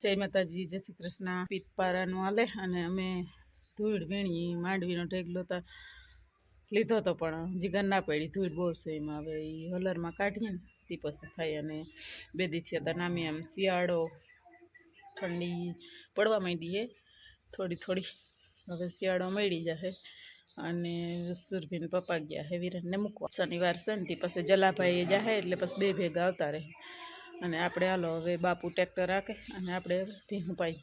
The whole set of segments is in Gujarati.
જય માતાજી, જય શ્રી કૃષ્ણ. પીતપારાનું હાલે અને અમે ધૂળ વીણી, માંડવીનો ઢેગલો તો લીધો હતો પણ જીગર ના પડી. ધૂળ છે એમાં. હવે એ હલરમાં કાઢીએ ને, તે પછી થાય અને બે દીથી હતા નામી આમ શિયાળો ઠંડી પડવા માંડી છે થોડી થોડી હવે શિયાળો મળી જશે અને સુરભીન પપ્પા ગયા હે વિરનને મૂકવા. શનિવાર છે ને, તે પછી જલાભાઈ જાહે એટલે પછી બે ભેગા આવતા રહે. અને આપણે હાલો હવે બાપુ ટ્રેક્ટર રાખે અને આપણે ધીમું પાઈ.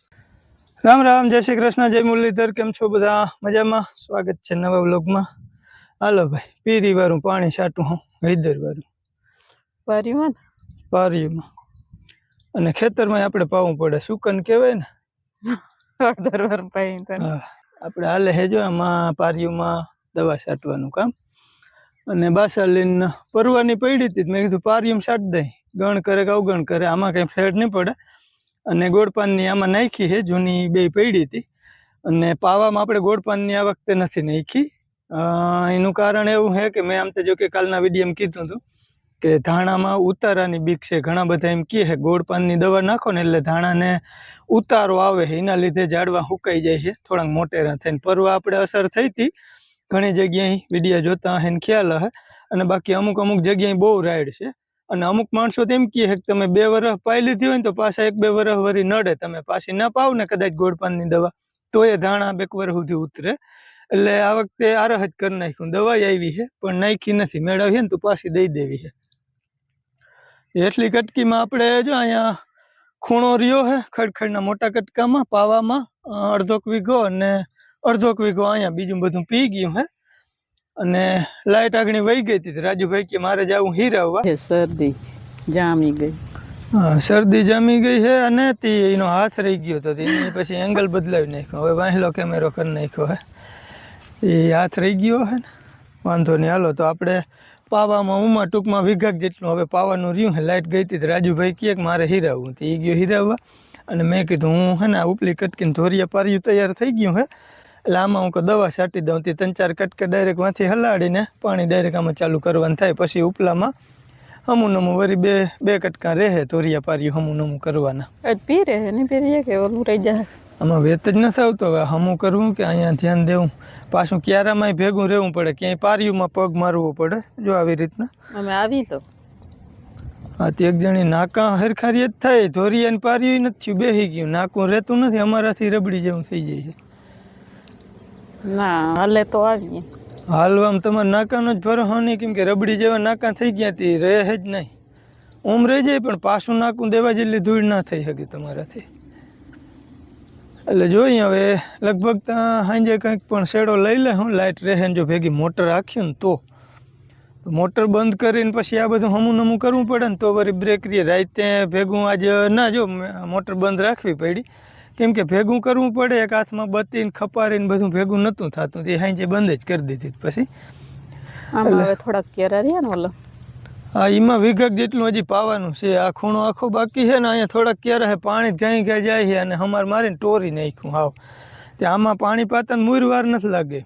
રામ રામ જય શ્રી કૃષ્ણ જય મુરલીધર કેમ છો બધા? મજામાં? સ્વાગત છે નવા વ્લોગમાં. હાલો ભાઈ પીરી વાળું પાણી છાંટું હું હૈદર વાળું પાર્યું પારીમાં અને ખેતરમાં આપણે પાવું પડે. સુકન કહેવાય ને? ને અડધર વાર પાઈ આપણે હાલે હેજો આમાં પારીઓમાં દવા છાંટવાનું કામ. અને બાસાલીન પરવાની પડી હતી મેં કીધું પારીયું છાંટ દઈ. ગણ કરે કે અવગણ કરે, આમાં કંઈ ફેર નહીં પડે. અને ગોળપાનની આમાં નાખી છે, જૂની બે પડી હતી. અને પાવામાં આપણે ગોળપાનની આ વખતે નથી નાખી. એનું કારણ એવું છે કે મેં આમ તો જો કે કાલના વિડીયોમાં કીધું હતું કે ધાણામાં ઉતારાની બીક છે. ઘણા બધા એમ કહે છે ગોળપાનની દવા નાખો ને એટલે ધાણાને ઉતારો આવે એના લીધે ઝાડવા સુકાઈ જાય છે, થોડાક મોટેરા થઈને. પરવા આપણે અસર થઈ હતી. ઘણી જગ્યાએ વિડીયા જોતા હે ખ્યાલ હે. અને બાકી અમુક અમુક જગ્યાએ બહુ રાઈડ છે. અને અમુક માણસો તો એમ કહે કે તમે બે વર્ષ પાઈ લીધી હોય ને તો પાછા એક બે વર્ષ વરી નડે. તમે પાછી ન પાવ ને કદાચ ગોળપાનની દવા. તો એ ધાણા વર સુધી ઉતરે. એટલે આ વખતે આરહ જ કરી નાખ્યું. દવાઈ આવી છે, પણ નાખી નથી. મેળવી ને તો પાછી દઈ દેવી છે. એટલી કટકીમાં આપણે જો અહીંયા ખૂણો રહ્યો છે, ખડખડના મોટા કટકામાં, પાવામાં અડધોક વીઘો અને અડધોક વીઘો અહીંયા બીજું બધું પી ગયું હે અને લાઈટ આગળ વહી ગઈ હતી રાજુભાઈ કે મારે જવું હીરાવવા શરદી જામી ગઈ. હા શરદી જામી ગઈ છે અને તે એનો હાથ રહી ગયો હતો એની પછી એંગલ બદલાવી નાખ્યો. હવે વાંહેલો કેમેરો કરી નાખ્યો હે. એ હાથ રહી ગયો હે ને. વાંધો નહીં હાલો તો આપણે પાવામાં ઉમાં ટૂંકમાં વિઘાક જેટલું હવે પાવાનું રહ્યું હે. લાઇટ ગઈ હતી તો રાજુભાઈ કહે કે મારે હીરાવવું તો એ ગયો હીરાવવા અને મેં કીધું હું હે ને ઉપલી કટકીને ધોરિયા પાર્યું તૈયાર થઈ ગયું હે. એટલે આમાં હું દવા છાંટી દઉં તે ત્રણ ચાર કટકે ડાયરેક્ટ વાંથી હલાડીને પાણી ડાયરેક્ટ આમાં ચાલુ કરવાનું થાય. પછી ઉપલામાં હમું નમું વળી બે બે કટકા રહે ધોરિયા પારી હમું નમું કરવાના પી રહે ને પી કે ઓલું રહી જાય? આમાં વેત જ નથી આવતો. હવે હમું કરવું કે અહીંયા ધ્યાન દેવું? પાછું ક્યારામાંય ભેગું રહેવું પડે? ક્યાંય પારિયુંમાં પગ મારવો પડે? જો આવી રીતના. અમે આવી તો. હા તે એક જણી નાકા હરખારી જ થાય. ધોરિયા ને પારિયું નથી બેસી ગયું. નાકું રહેતું નથી અમારાથી રબડી જેવું થઈ જાય છે. ના, હાલે તો આવીએ. હાલવામાં તમારે નાકાનો જ ભરોસો નહીં, કેમ કે રબડી જેવા નાકા થઈ ગયા તે રહે જ નહીં. ઓમ રહી જાય, પણ પાછું નાકું દેવા જેટલી ધૂળ ના થઈ શકે તમારાથી. એટલે જોઈએ હવે, લગભગ ત્યાં સાંજે કંઈક પણ શેડો લઈ લે હું લાઇટ રહે જો ભેગી મોટર રાખ્યું ને તો. મોટર બંધ કરીને પછી આ બધું હમું નમું કરવું પડે ને તો વળી બ્રેક રહીએ રાતે ભેગું આજે ના જો, મોટર બંધ રાખવી પડી. કેમ કે ભેગું કરવું પડે એક હાથમાં બત્તીને ખપારીને બધું ભેગું નહોતું થતું. તે સાંજે બંધ જ કરી દીધી પછી. થોડાક કેરા રહ્યા ને ઓલો? હા એમાં વિઘક જેટલું હજી પાવાનું છે. આ ખૂણો આખો બાકી છે ને અહીંયા થોડાક ક્યારે પાણી ગાઈ ગાઈ જાય છે અને હમાર મારીને ટોરી નાખ્યું હાવ. તે આમાં પાણી પાતા મૂરવાર નથી લાગે.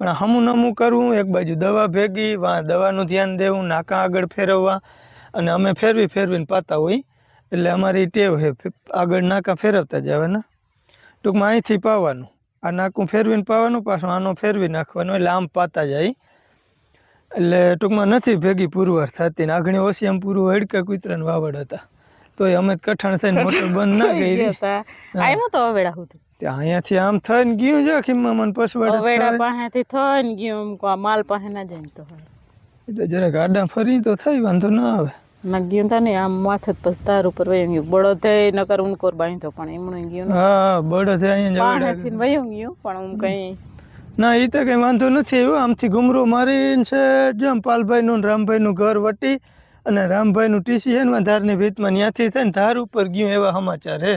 પણ હમું નમું કરવું એક બાજુ દવા ભેગી વા દવાનું ધ્યાન દેવું નાકા આગળ ફેરવવા અને અમે ફેરવી ફેરવીને પાતા હોય. એટલે અમારી ટેવ છે આગળ નાકા ફેરવતા જવાના ટૂંકમાં અહીંથી પાવાનું. આ નાકું ફેરવીને પાવાનું પાછું આનો ફેરવી નાખવાનું એટલે આમ પાતા જાય. એટલે ટૂંકમાં નથી ભેગી પુરવાર થતી ને આગળ ઓછી આમ પૂરું હડકા કૂતરાને વાવડ હતા. તોય અમે તો કઠણ થઈને મોટર બંધ ના કરી. આવ્યો તો અવેડા સુધી અહીંયાથી આમ થઈને ગયું જો ખીમમાં મને પસવાડે અવેડા. પાસેથી થઈને ગયું માલ પાસે ના જાય તો. તો જરાક આડા ફરી તો થઈ વાંધો ના આવે. ના ગયું તા ને આમ માથે જ પછી તાર ઉપર વયું ગયું થાય નકર ઉનકોર બાંધ્યો પણ એમણું ગયું. હા બળદ અહીંયા જ પાસેથી. વયું ગયું પણ હું કઈ ના એ તો કઈ વાંધો નથી આવ્યો આમથી ઘુમરો મારીને છે જેમ પાલભાઈ નું રામભાઈ નું ઘર વટી અને રામભાઈ નું ટીસી છે ને ધારની ભીતમાં ત્યાંથી થઈને ધાર ઉપર ગયું એવા સમાચાર હે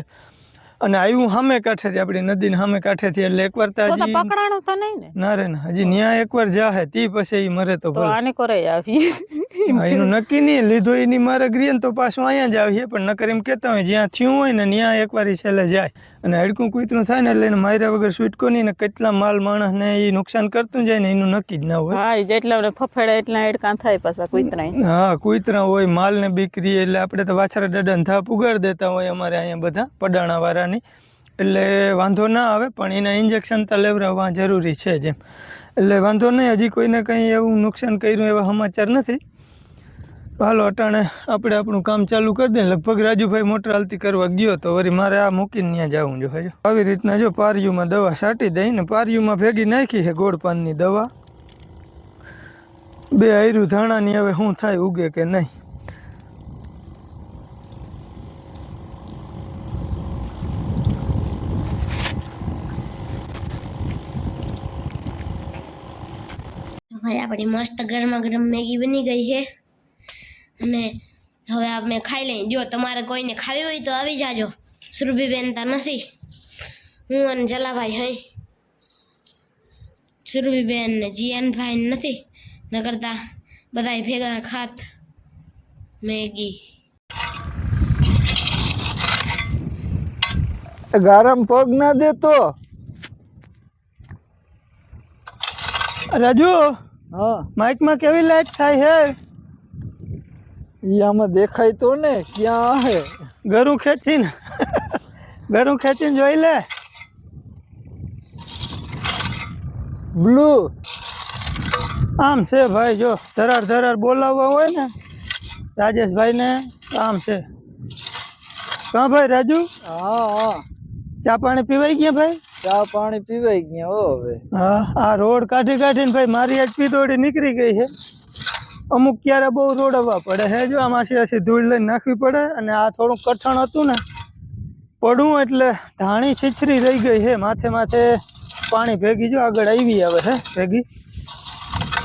અને આવ્યું સામે કાંઠેથી આપણી નદીને સામે કાંઠેથી એટલે એકવાર તો હજી પકડાણો તો નહીં ને? ના રે ના હજી ન્યા એકવાર જાહે તી પછી ઈ મરે તો ભલે. આને કરે આવી. એનું નક્કી નહીં લીધો એની મારે ગરીએ તો પાછું અહીંયા જ આવીએ પણ નકર એમ કહેતા હોય જ્યાં થયું હોય ને ત્યાં એકવાર ઈ છેલ્લે જાય. અને હડકું કૂતરું થાય ને એટલે એને માર્યા વગર છૂટકો નહીં ને કેટલા માલ માણસને એ નુકસાન કરતું જાય ને એનું નક્કી જ ના હોય. હા જેટલા ફફેડા એટલા એડકા થાય પાછા કૂતરા હા કૂતરા હોય માલ ને બીકરી એટલે આપણે તો વાછરા ડડન થાપ ઉગાડ દેતા હોય અમારે અહીંયા બધા પડાણા વાળાની. એટલે વાંધો ના આવે પણ એના ઇન્જેક્શન તો લેવડાવવા જરૂરી છે જેમ એટલે વાંધો નહીં હજી કોઈને કંઈ એવું નુકસાન કર્યું એવા સમાચાર નથી. તો હાલો, અટાણે આપણે આપણું કામ ચાલુ કરી દઈએ. લગભગ રાજુભાઈ મોટર હાલતી કરવા ગયો તો વળી મારે આ મૂકીને ત્યાં જવું જો હજુ આવી રીતના જો પારિયુમાં દવા છાંટી દઈ ને ભેગી નાખી છે ગોળ પાનની દવા. બે આયરું ધાણાની હવે શું થાય ઉગે કે નહીં. આપણી મસ્ત ગરમા ગરમ મેગી બની ગઈ છે. અને હવે આપણે ખાઈ લઈએ જો તમારે કોઈને ખાવી હોય તો આવી જાજો. સુરભીબેન તા નથી. હું અને જલાભાઈ હઈ. સુરભીબેન ને જીયાનભાઈ નથી. ન કરતા બધાય ભેગા ખાત મેગી. ગરમ પગ ના દેતો. રાજુ હા. માઇકમાં કેવી લાઈટ થાય છે ઈ આમાં દેખાય તો ને ક્યાં હે? ગરું ખેંચીને. ગરું ખેંચીને જોઈ લે. બ્લુ. આમ છે ભાઈ જો ધરાર ધરાર બોલાવવા હોય ને રાજેશભાઈને આમ છે. કાં ભાઈ રાજુ? હા હા. ચા પાણી પીવાઈ ગયા ભાઈ? ચા પાણી પીવાઈ ગયા હો હવે. હા આ રોડ કાઢી કાઢીને ભાઈ મારી આજ પીતોડી નીકળી ગઈ છે. અમુક ક્યારે બહુ રોડવા પડે હે જો આમાં આસી ધૂળ લઈને નાખવી પડે અને આ થોડું કઠણ હતું ને પડવું એટલે ધાણી છીછરી રહી ગઈ છે માથે માથે પાણી ભેગી જો આગળ આવી આવે હે ભેગી.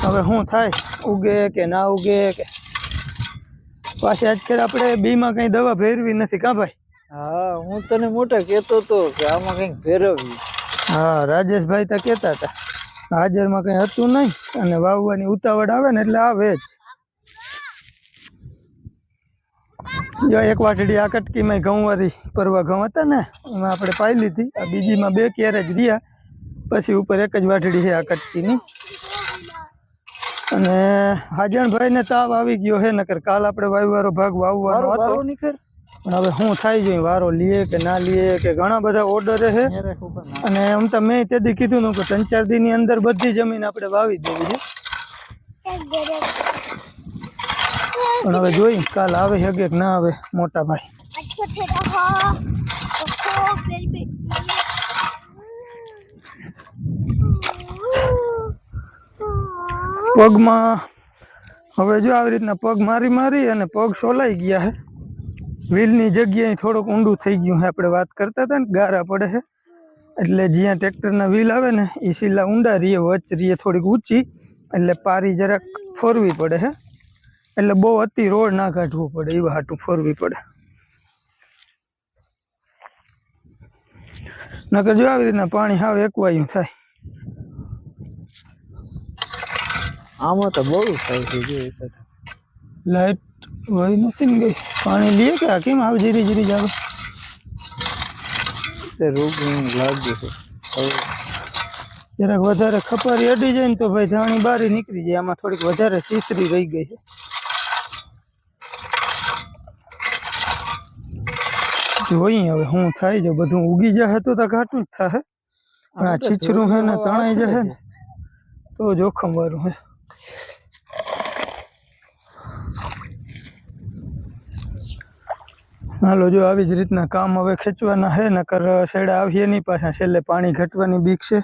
હવે શું થાય? ઉગે કે ના ઉગે કે? પાછી આજકાલ આપણે બીમાં કંઈ દવા ભેરવી નથી કાં ભાઈ? હા હું તને મોટા કહેતો તો કે આમાં કંઈક ફેરવવી હા રાજેશભાઈ તો કહેતા હતા. હાજરમાં કંઈ હતું નહીં અને વાવવાની ઉતાવળ આવે ને એટલે આવે જ. જો એક વાટડી આ કટકીમાં ઘઉંવાળી પરવા ઘઉં હતા ને એમાં આપણે પાઈ લીધી. આ બીજીમાં બે કેરેજ રહ્યા. પછી ઉપર એક જ વાટડી છે આ કટકીની. અને હાજણભાઈને તાવ આવી ગયો હે નકર કાલ આપણે વાયુવારો ભાગ વાવવાનો હતો. પણ હવે શું થાય જોઈએ? વારો લીએ કે ના લીએ કે ઘણા બધા ઓર્ડર છે. અને એમ તો મેં તેથી કીધું ને કે ત્રણ ચાર દિનની અંદર બધી જમીન આપણે વાવી દેવી છે. પણ હવે જોઈ, કાલ આવે છે કે ના આવે મોટા ભાઈ પગમાં, હવે જો આવી રીતના પગ મારી મારી અને પગ સોલાઈ ગયા છે. વ્હીલની જગ્યાએ થોડુંક ઊંડું થઈ ગયું છે. આપણે વાત કરતા હતા ને, ગારા પડે છે. એટલે જ્યાં ટ્રેક્ટરના વ્હીલ આવે ને એ સીલા ઊંડા રહીએ વચ રહીએ થોડીક ઊંચી. એટલે પારી જરાક ફોરવી પડે છે. એટલે બહુ અતિ રોડ ના કાઢવું પડે એવા હાટું ફોરવી પડે. નકર જો આવી રીતના પાણી હાવ એકવાયું થાય. આમાં તો બહુ થાય છે જો લાઈટ વહી નથી ને ગઈ? પાણી લઈએ કે કેમ આવ જીરી જીરી જાવ રોગ એવું લાગે છે. જરાક વધારે ખપારી અડી જાય ને તો ભાઈ ધાણી બારી નીકળી જાય. આમાં થોડીક વધારે સીસરી રહી ગઈ છે. જોઈએ હવે શું થાય જો બધું ઉગી જશે તો તો ઘાટું જ થશે. પણ આ છીછરું છે ને તણાઈ જશે ને તો જોખમ વાળું હે હાલો જો આવી જ રીતના કામ હવે ખેંચવાના છે નકર શેડા આવીએ નહીં પાછા છેલ્લે પાણી ઘટવાની બીક છે.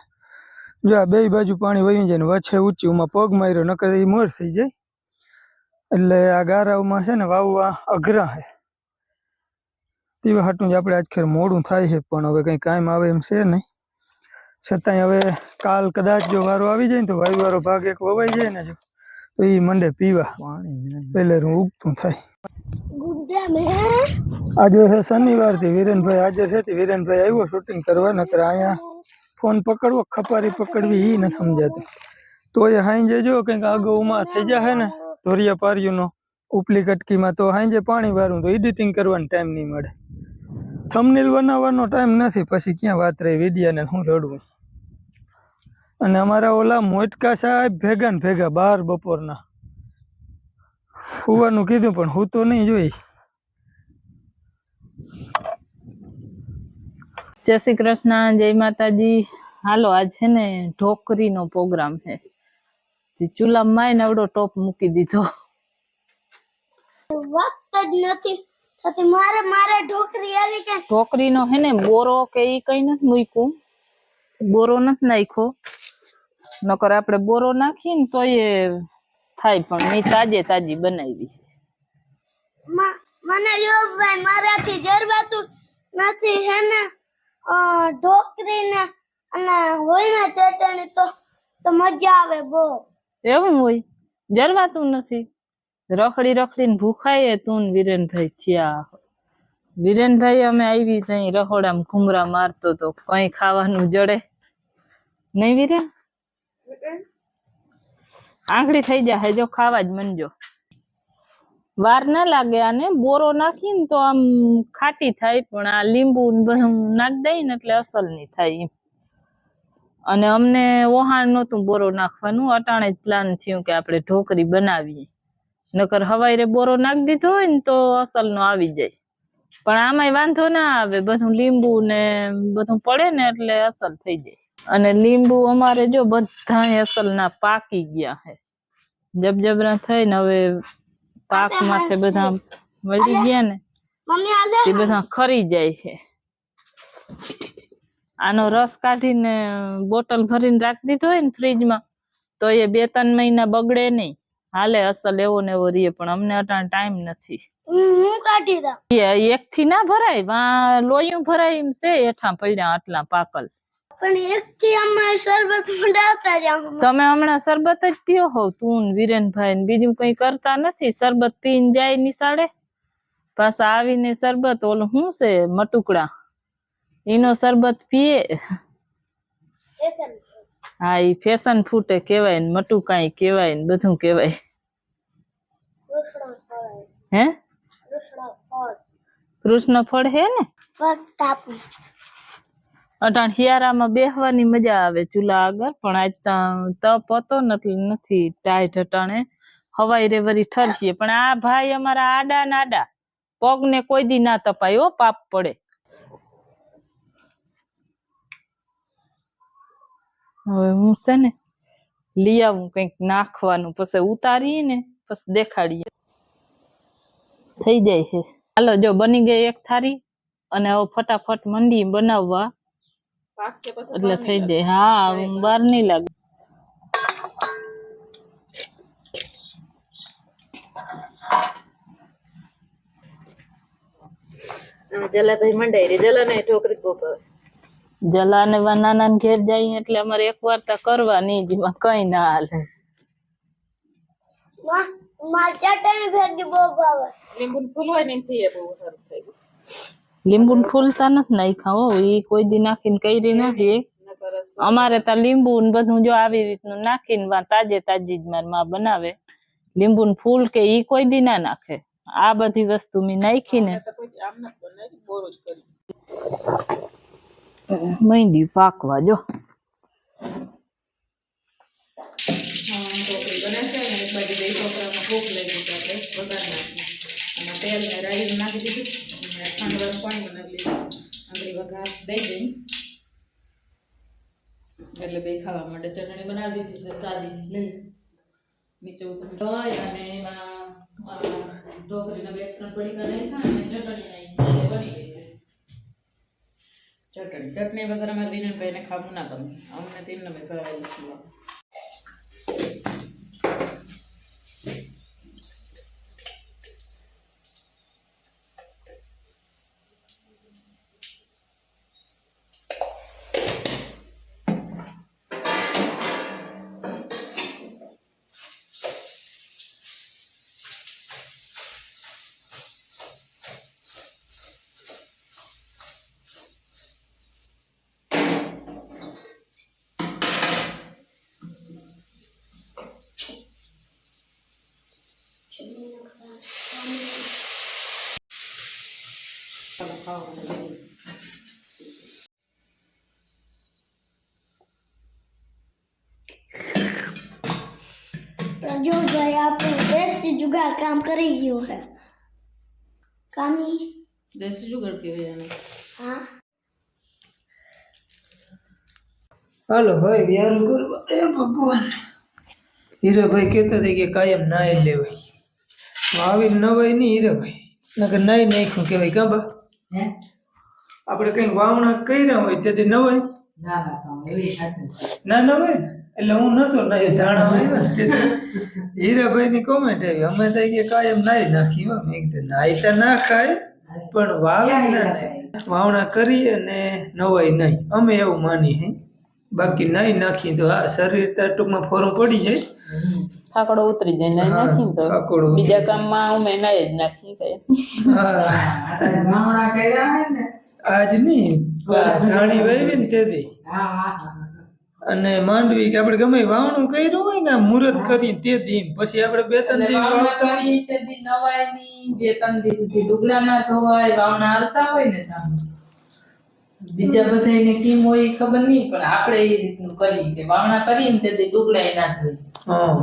જો આ બે બાજુ પાણી વહી જાય ને વચ્ચે ઊંચી ઉમાં પગ માર્યો નકર એ મોર થઈ જાય. એટલે આ ગારાઓમાં છે ને વાવવા અઘરા છે. તેવા હાટું જ આપણે આજખેર મોડું થાય છે પણ હવે કંઈ કામ આવે એમ છે નહીં. છતાંય હવે કાલ કદાચ જો વારો આવી જાય ને તો વાયુ વાળો ભાગ એક વવાઈ જાય ને જો તો એ મંડે પીવા. પાણી નહીં. પહેલે ઉગતું થાય. ગુડ્ડા મેં. આજે છે શનિવારથી વિરેનભાઈ હાજર છે તે વિરેનભાઈ આવ્યો શૂટિંગ કરવા નકર અહીંયા ફોન પકડવો ખપારી પકડવી એ નથી સમજાતી. તો એ હાંજે જો કંઈક આગળમાં થઈ જાય ને ધોરિયા પાર્યુંનો. ઉપલી કટકીમાં તો હાંજે પાણી વાળું તો એડિટિંગ કરવાનો ટાઈમ નહીં મળે. થમનીલ બનાવવાનો ટાઈમ નથી, પછી ક્યાં વાત રહી વિડિયાને હું રડવું. અને અમારા ઓલા મોટકા સાહેબ ભેગા ને ભેગા બાર બપોરના. હોવાનું કીધું પણ હું તો નહીં જોઈ. જય શ્રી કૃષ્ણ, જય માતાજી. હાલો, આજ છે ને ઢોકરીનો પ્રોગ્રામ છે. ચૂલામાં ને આવડો ટોપ મૂકી દીધો. વખત જ નથી. થતી મારે મારે ઢોકરી આવી કે ઢોકરીનો હે ને બોરો કે ઈ કઈ નથી મૂક્યું. બોરો નથી નાખ્યો. નકર આપણે બોરો નાખીએ ને તો એ થાય પણ મેં તાજે તાજી બનાવી મ- મને યોગભાઈ ભાઈ મારાથી જરબાતું નથી હે ને. અ, ઢોકરી ને અને હોય ને ચટણી તો તો મજા આવે બહુ. એવું હોય? જરવાતું નથી? રખડી રખડીને ભૂખાય તું વીરેનભાઈ થયા વિરેનભાઈ અમે આવી ત્યાં રખોડામાં ઘુમરા મારતો તો કઈ ખાવાનું જડે. નહીં વિરેન? આંગળી થઈ જાય જો ખાવા જ મનજો. વાર ના લાગે આને, બોરો નાખીને તો આમ ખાટી થાય, પણ આ લીંબુ બધું નાખી દઈએ ને એટલે અસલ નહીં થાય એમ. અને અમને વહાણ નહોતું બોરો નાખવાનું, અટાણે જ પ્લાન થયું કે આપણે ઢોકરી બનાવીએ. નકર હવાઈ રે બોરો નાખી દીધો હોય ને તો અસલ નો આવી જાય. પણ આમાંય વાંધો ના આવે બધું લીંબુ ને બધું પડે ને એટલે અસલ થઈ જાય. અને લીંબુ અમારે જો બધા અસલ ના પાકી ગયા હે. જબજબરા થઈને હવે પાક માથે બધા વળી ગયા ને એ બધા ખરી જાય છે. આનો રસ કાઢીને બોટલ ભરીને રાખી દીધો હોય ને ફ્રીજમાં તો એ બે ત્રણ મહિના બગડે નહીં. હાલે અસલ એવો ને એવો રહીએ પણ અમને અટાણ ટાઈમ નથી. હું કાઢી દઉં. એક થી ના ભરાય વા લોયું ભરાય એમ છે એઠા પડ્યા આટલા પાકલ. પણ એક થી અમારે શરબત મંડાવતા જાવ તમે હમણાં શરબત જ પીઓ હોવ તું ને વિરેનભાઈ ને બીજું કઈ કરતા નથી શરબત પીને જાય નિશાળે. પાછા આવીને શરબત ઓલું શું છે મટુકડા. એનો શરબત પીએ. હા એ ફેશન ફૂટે કેવાય ને મટુકાઈ કેવાય ને, બધું કેવાય હે? કૃષ્ણ ફળ હે ને? અટાણ શિયાળામાં બેહવાની મજા આવે ચૂલા આગળ, પણ આજ તપ હતો નથી ટાઈટ અટાણે. હવાઈ રે વરી ઠરસીએ પણ આ ભાઈ અમારા આડા ના આડા, પગને કોઈ દી ના તપાય, હો, પાપ પડે. હવે હું છે ને લઈ આવું કંઈક નાખવાનું પછી ઉતારીએ ને પછી દેખાડીએ. થઈ જાય છે. હાલો જો બની ગઈ એક થારી અને હવે ફટાફટ મંડી બનાવવા. એટલે થઈ જાય. હા વાર નહીં લાગે. જલાભાઈ મંડાઈ રે. જલા ને ઢોકરી ભાવે જલા ને નાના ને ઘેર જઈએ એટલે અમારે એક વાર તો કરવાની જ એમાં કઈ ના હાલે. લીંબુ એ ફૂલતા નથી નાખ્યા હો ઈ કોઈ દી નાખીને કરી નથી. અમારે ત્યાં લીંબુ ને બધું જો આવી રીતનું નાખીને વા તાજે તાજી જ મારી માં બનાવે. લીંબુ ને ફૂલ કે ઈ કોઈ દી ના નાખે. આ બધી વસ્તુ મેં નાખીને મહેંદી પાકવા જો. તેલ ને રાઈ નાખી દીધું અને ઠંડવાનું પાણી બનાવી લીધું આંગળી વઘાર દઈ દઈ એટલે બે ખાવા માટે ચટણી બનાવી દીધી સાદી, લઈ. નીચે ઉતરી દઈ અને એમાં આ ઢોકળીના બે ત્રણ પડીકા નાખ્યા અને ચટણી નાખી બની ગઈ છે. ચટણી. ચટણી વગર અમારે ને ખાવું ના ગમે. અમને તેમને ભાઈ કરાવી જો ભાઈ આપણું દેશી જુગાર કામ કરી ગયું છે કામી દેશી જુગાડ કહેવાય એને હા હાલો ભાઈ વ્યારું કરવા એ ભગવાન. હીરાભાઈ કહેતા હતા કે કાયમ નાય લેવાય. આવી નવાય નહીં હીરાભાઈ. નકર નાય નાખ્યું કહેવાય કાં બા? હે? આપણે કઈ વાવણા કર્યા હોય તેથી નવાય? ના ના નવાય ને? એટલે હું નતો ના એ જાણા આવ્યો ને હીરાભાઈ ની કોમેન્ટ આવી. અમે તો કે કાયમ નાઈ નાખી હો. મેં કીધું નાઈ તો ના ખાય પણ વાવી ના વાવણા કરી અને નવાય નહીં. અમે એવું માની હે. બાકી નાઈ નાખી તો આ શરીર તો ટૂંકમાં ફોરું પડી જાય. થાકડો ઉતરી જાય નાઈ નાખી નાખીને તો. થાકડો બીજા કામમાં અમે નાઈ જ નાખી કઈ. ને. આજ નહીં. ધાણી વાવી ને તેથી અને માંડવી કે આપણે ગમે વાવણું કર્યું હોય ને મુહૂર્ત કરી તે દિન. પછી આપણે બે ત્રણ દિન વાવતા હોય. બે ત્રણ દિન સુધી ડુગલા ના ધોવાય વાવણા હાલતા હોય ને તામ. બીજા બધાને કેમ હોય એ ખબર નહીં પણ આપણે એ રીતનું કરી કે વાવણા કરીએ ને તેથી ડુગલા ના ધોઈ હા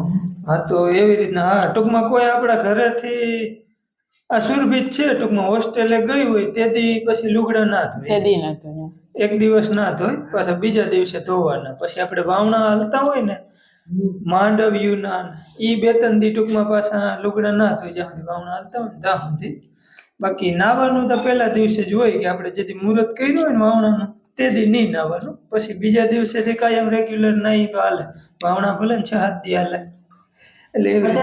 હા તો એવી રીતના હા ટૂંકમાં કોઈ આપણા ઘરેથી આ સુરભિત છે ટૂંકમાં હોસ્ટેલે ગઈ હોય તેથી પછી લુગડા ના તે ધોય ના નતું એક દિવસ ના ધોય પાછા બીજા દિવસે ધોવાના. પછી આપણે વાવણા હાલતા હોય ને માંડવ્યું ના ઈ બે ત્રણ દી ટૂંકમાં પાછા લુગડા ના ધોઈ જ્યાં સુધી વાવણા હાલતા હોય ને ત્યાં સુધી. બાકી નાવાનું તો પહેલા દિવસે જ હોય કે આપણે જેથી મુહૂર્ત કર્યું હોય ને વાવણાનું તે દી નહીં નાવાનું. પછી બીજા દિવસેથી કાયમ રેગ્યુલર નાઈ તો હાલે. વાવણા ભલે ને છ હાથ દી હાલે. એટલે એવી રીતે.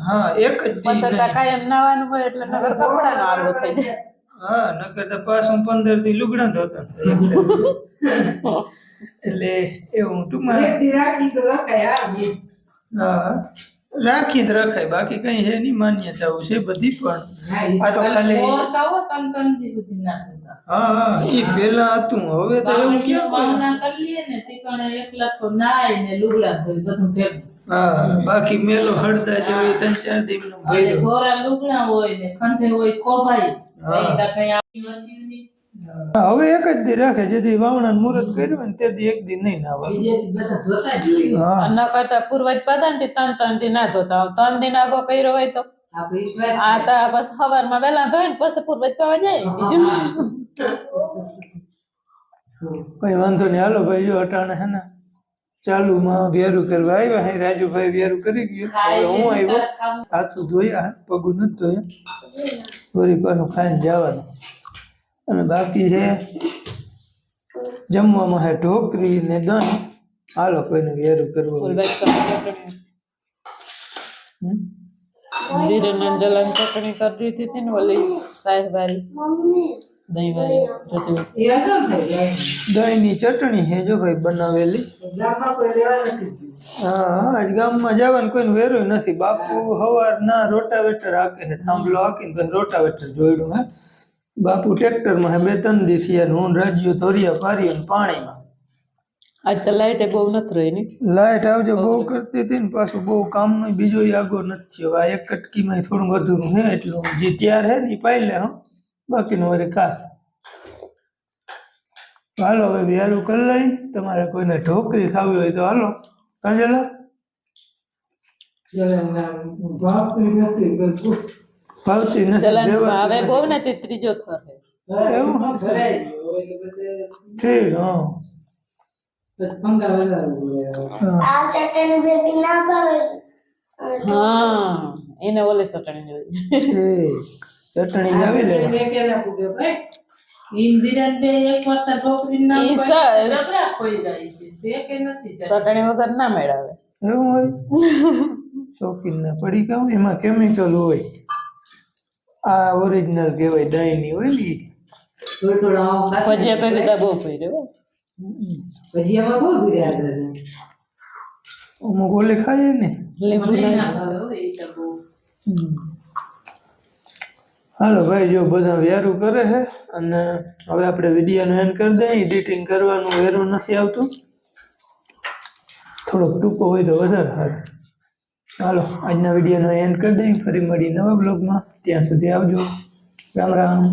હા એક જ. કાયમ નાવાનું હોય એટલે નગર કપડાનો આરવો થઈ જાય હા નકર તો પાછું પંદરથી લુગડા ધોતા. એટલે એવું ટૂંકમાં હા રાખી જ રખાય. બાકી કઈ છે નહીં માન્યતાઓ છે બધી પણ. આ તો ખાલી હો એ પેલા હતું. હવે તો એવું કોઈ વાવણા કરી લઈએ ને તે કણે એકલા તો નાય ને લુગડા ધોઈ બધું ભેગું. હા બાકી મેલો હળદા હોય ત્રણ ચાર દી નું ભર્યો. ધોરા લુગડા હોય ને ખંધે હોય ખોભાઈ હા. કઈ આપી વધ્યું નહીં. હવે એક જ દી રાખે જેથી વાવણા મુહૂર્ત કર્યું ને તેથી એક દી નહીં નાવાનું હા. ન કરતા પૂર્વજ પાતા ને ત્રણ ત્રણ દી ના ધોતા ત્રણ દિન આગો કર્યો હોય તો. આ તો બસ સવારમાં વેલા ધોઈ ને પછી પૂર્વજ પાવા જાય. બીજું કઈ વાંધો નહીં. હાલો ભાઈ જો અટાણે હે ને ચાલુ માં વેરું કરવા આવ્યા હે. રાજુભાઈ વેરું કરી ગયું. હવે હું આવ્યો. હાથું ધોયા પગું નથી ધોયા. વળી પાછું ખાઈને જવાનું. અને બાકી છે જમવામાં હે ઢોકરી ને દહીં. હાલો કોઈને વેરું કરવું મંદિર? જલન ચટણી કરી દીધી હતી ને ઓલી સાહેબ મમ્મી. દહીં વાળી દહીંની ચટણી છે જો ભાઈ બનાવેલી. હા હા આજ ગામમાં જવાનું કોઈને વેરું નથી. બાપુ હવાર ના રોટાવેટર હાકે છે થાંભલો હાકીને પછી રોટાવેટર જોયડું હે. બાપુ ટ્રેક્ટરમાં હે બે ત્રણ દી થયા હું રાજ્યો ધોરિયા પારી પાણીમાં. આજ તો લાઇટ બહુ નથી રહી ની. લાઇટ આવજો બહુ કરતી હતી ને પાછું બહુ કામનો બીજો આગો નથી થયો. આ એક કટકીમાં થોડું વધુ હે એટલું જે ત્યાર હે ને એ પાઈ લે હો. બાકીનું વળી કાલ હાલો હવે વ્યારું કરી લઈ. તમારે કોઈને ઢોકરી ખાવી હોય તો હાલો. કાજલા ભાવતી નથી હવે બહુ નથી ત્રીજો થર એવું? ઠીક હા એને ઓલે ચટણી જોઈ. ઠીક. ચટણી આવી ના? ચટણી વગર ના મેળવે. એવું હોય? શોખીન ના પડી ગયા એમાં કેમિકલ હોય. આ ઓરિજિનલ કહેવાય દહીં ની હોય ને. ભજીયા ભેગી ભજીયામાં બહુ પીર્યો અમુક ઓલે ખાઈએ ને? લીંબુ મને ના નાખી. ભાવે હો, ઈ તો બહુ. હાલો ભાઈ, જો બધા વ્યારું કરે છે અને હવે આપણે વિડીયોનું એન્ડ કરી દઈએ. એડિટિંગ કરવાનું વેરું નથી આવતું. થોડોક ટૂંકો હોય તો વધારે સારું. હાલો, આજના વિડીયોનો એન્ડ કરી દઈએ. ફરી મળી નવા બ્લોગમાં ત્યાં સુધી આવજો. રામ રામ.